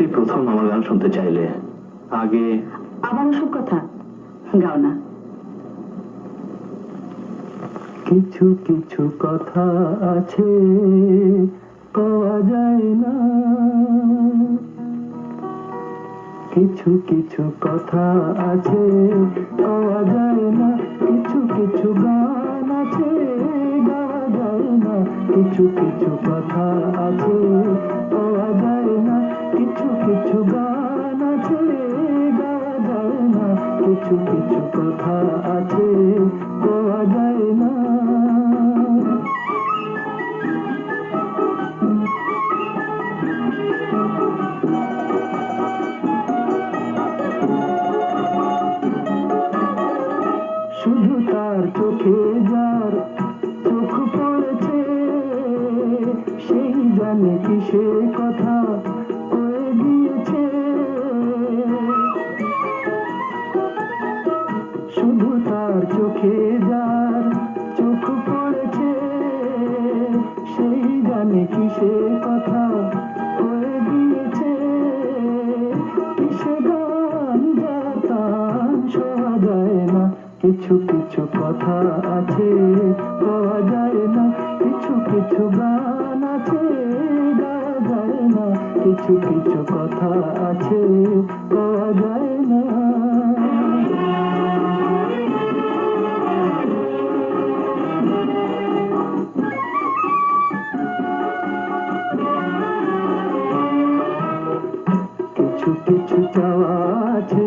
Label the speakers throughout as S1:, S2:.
S1: তুই প্রথম আমার গান শুনতে চাইলে। আগে
S2: আবার ওসব কথা? গাও না।
S1: কিছু কিছু কথা আছে পাওয়া যায় না। কিছু কিছু কথা আছে পাওয়া যায় না। কিছু কিছু গান আছে গাওয়া যায় না। কিছু কিছু কথা আছে কিছু কিছু কথা আছে, পাওয়া যায় না। শুধু তার চোখে যার চোখ পড়েছে, সেই জানে কিসের কথা। কথা শোয়া যায় না। কিছু কিছু কথা আছে, পাওয়া যায় না। কিছু কিছু গান আছে, গাওয়া যায় না। কিছু কিছু কথা আছে, পাওয়া যায় না। কিছু কিছু চাওয়া আছে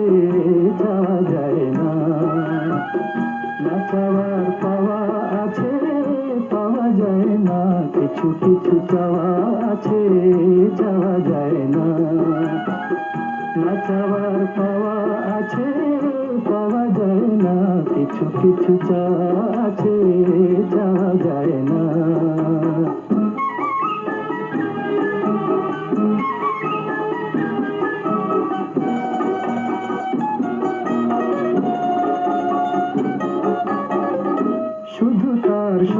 S1: চাওয়া যায় না। না পাওয়া আছে, পাওয়া যায় না। কিছু কিছু চাওয়া আছে চাওয়া যায় না। না পাওয়া আছে, পাওয়া যায় না। কিছু কিছু চাওয়া আছে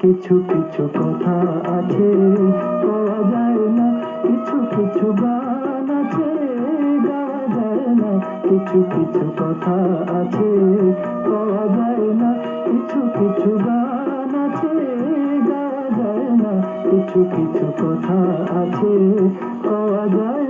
S1: কিছু কিছু কথা আছে, পাওয়া যায় না। কিছু কিছু গান আছে, গাওয়া যায় না। কিছু কিছু কথা আছে, পাওয়া যায় না। কিছু কিছু গান আছে, গাওয়া যায় না। কিছু কিছু কথা আছে, পাওয়া যায়